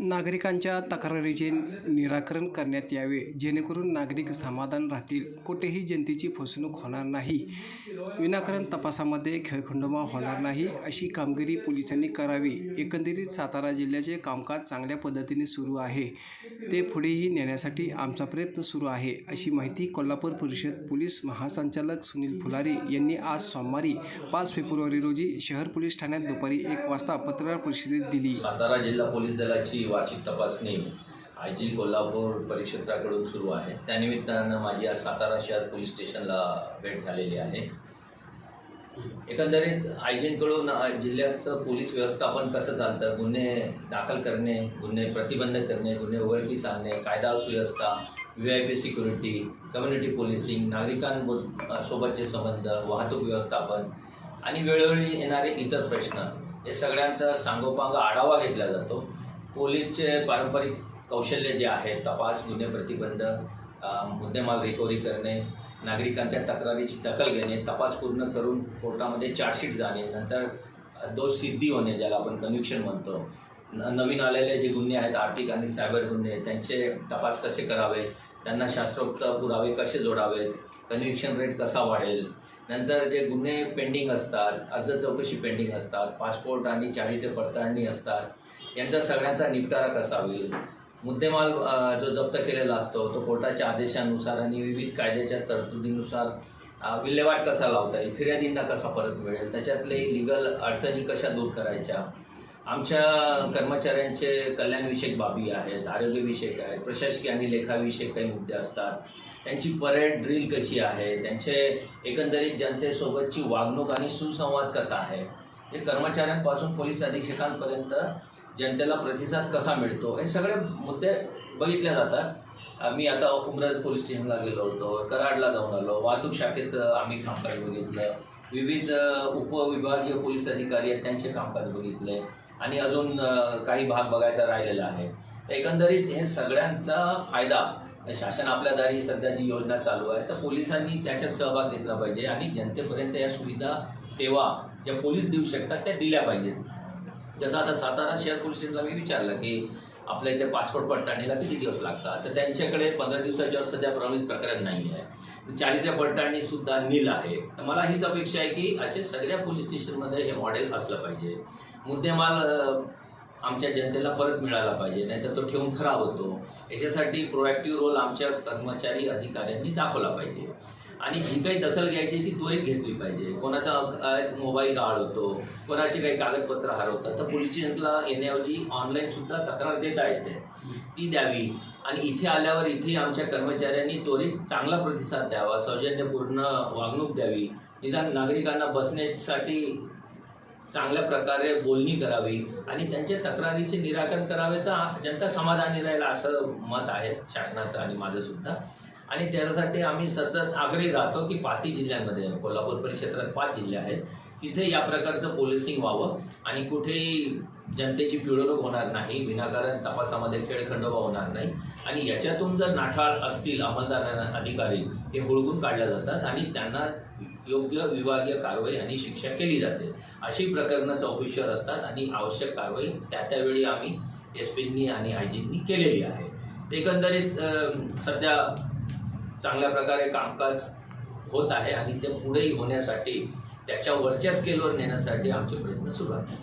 नागरिकांच्या तक्रारीचे निराकरण करण्यात यावे. जेणेकरून नागरिक समाधान राहतील. कुठेही जनतेची फसवणूक होणार नाही. विनाकारण तपासामध्ये खेळखंडोबा होणार नाही अशी कामगिरी पोलिसांनी करावी. एकंदरीत सातारा जिल्ह्याचे कामकाज चांगल्या पद्धतीने सुरू आहे. ते पुढेही नेण्यासाठी आमचा प्रयत्न सुरू आहे अशी माहिती कोल्हापूर परिषद पोलीस महासंचालक सुनील फुलारी यांनी आज सोमवारी पाच फेब्रुवारी रोजी शहर पोलीस ठाण्यात दुपारी एक वाजता पत्रकार परिषदेत दिली. सातारा जिल्हा पोलीस दलाची वार्षिक तपासणी आय जी कोल्हापूर परिक्षेत्राकडून सुरू आहे. त्यानिमित्तानं माझी आज सातारा शहर पोलीस स्टेशनला भेट झालेली आहे. एकंदरीत आयजींकडून जिल्ह्याचं पोलीस व्यवस्थापन कसं चालतं? गुन्हे दाखल करणे गुन्हे प्रतिबंध करणे गुन्हे उघडकीस आणणे कायदा सुव्यवस्था V I P security community policing नागरिकांसोबतचे संबंध वाहतूक व्यवस्थापन आणि वेळोवेळी येणारे इतर प्रश्न हे सगळ्यांचा सांगोपांग आढावा घेतला जातो. पोलीसचे पारंपरिक कौशल्य जे आहे तपास गुन्हे प्रतिबंध मुद्देमाल रिकव्हरी करणे नागरिकांच्या तक्रारीची दखल घेणे तपास पूर्ण करून कोर्टामध्ये चार्जशीट जाणे नंतर दोष सिद्धी होणे ज्याला आपण कन्व्हिक्शन म्हणतो. न- नवीन आलेले जे गुन्हे आहेत आर्थिक आणि सायबर गुन्हे त्यांचे तपास कसे करावे? त्यांना शास्त्रोक्त पुरावे कसे जोडावेत कन्व्हिक्शन रेट कसा वाढेल नंतर जे गुन्हे पेंडिंग असतात अर्ज चौकशी पेंडिंग असतात पासपोर्ट आणि चाळीचे पडताळणी असतात यांचा सगळ्यांचा निपटारा कसा होईल? मुद्देमाल जो जप्त केलेला असतो तो कोर्टाच्या आदेशानुसार आणि विविध कायद्याच्या तरतुदीनुसार विल्हेवाट कसा लावता येईल फिर्यादींना कसा परत मिळेल त्याच्यातले लिगल अडचणी कशा दूर करायच्या आमच्या कर्मचाऱ्यांचे कल्याणविषयक बाबी आहेत आरोग्यविषयक आहेत प्रशासकीय आणि लेखाविषयक काही मुद्दे असतात. त्यांची परेड ड्रिल कशी आहे? त्यांचे एकंदरीत जनतेसोबतची वागणूक आणि सुसंवाद कसा आहे? हे कर्मचाऱ्यांपासून पोलीस अधीक्षकांपर्यंत जनतेला प्रतिसाद कसा मिळतो? हे सगळे मुद्दे बघितले जातात. आम्ही मी आता उमराज पोलीस स्टेशनला गेलो होतो कराडला जाऊन आलो. वाहतूक शाखेचं आम्ही कामकाज बघितलं. विविध उपविभागीय पोलीस अधिकारी आहेत त्यांचे कामकाज बघितले. आणि अजून काही भाग बघायचा राहिलेला आहे. तर एकंदरीत हे सगळ्यांचा फायदा शासन आपल्या दारी सध्या जी योजना चालू आहे तर पोलिसांनी त्याच्यात सहभाग घेतला पाहिजे आणि जनतेपर्यंत या सुविधा सेवा ज्या पोलीस देऊ शकतात त्या दिल्या पाहिजेत. जसं आता सातारा शहर पोलिसांना मी विचारलं की आपल्या इथे पासपोर्ट पडताळणीला किती दिवस लागतात? तर त्यांच्याकडे पंधरा दिवसाच्यावर सध्या प्रमाणित प्रकरण नाही आहे. चाळीच्या पडताळणी सुद्धा नील आहे. तर मला हीच अपेक्षा आहे की असे सगळ्या पोलीस स्टेशनमध्ये हे मॉडेल असलं पाहिजे. मुद्देमाल आमच्या जनतेला परत मिळाला पाहिजे नाहीतर तो ठेवून खराब होतो. याच्यासाठी प्रोॲक्टिव्ह रोल आमच्या कर्मचारी अधिकाऱ्यांनी दाखवला पाहिजे. आणि जी काही दखल घ्यायची ती त्वरित घेतली पाहिजे. कोणाचा मोबाईल गाळ होतो कोणाचे काही कागदपत्र हरवतात तर पोलीस स्टेशनला येण्याऐवजी ऑनलाईन सुद्धा तक्रार देता येते. ती द्यावी. आणि इथे आल्यावर इथे आमच्या कर्मचाऱ्यांनी त्वरित चांगला प्रतिसाद द्यावा सौजन्यपूर्ण वागणूक द्यावी. निदान नागरिकांना बसण्यासाठी चांगल्या प्रकारे बोलणी करावी आणि त्यांच्या तक्रारीचे निराकरण करावे तर जनता समाधानी राहील असं मत आहे शासनाचं आणि माझं सुद्धा. आणि त्याच्यासाठी आम्ही सतत आग्रही राहतो की पाचही जिल्ह्यांमध्ये कोल्हापूर परिक्षेत्रात पाच जिल्हे आहेत तिथे या प्रकारचं पोलिसिंग व्हावं आणि कुठेही जनतेची पिळवणूक होणार नाही विनाकारण तपासामध्ये खेळखंडोबा होणार नाही. आणि याच्यातून जर नाठाळ असतील अंमलदार अधिकारी ते हुळगून काढल्या जातात आणि त्यांना योग्य विभागीय कारवाई आणि शिक्षा केली जाते. अशी प्रकरणं चौकशीवर असतात आणि आवश्यक कारवाई त्या त्यावेळी आम्ही एस पींनी आणि आय जींनी केलेली आहे. एकंदरीत सध्या चांगल्या प्रकारे कामकाज होत आहे आणि ते पुढेही होण्यासाठी त्याच्या वरच्या स्केलवर नेण्यासाठी आमचे प्रयत्न सुरू आहेत.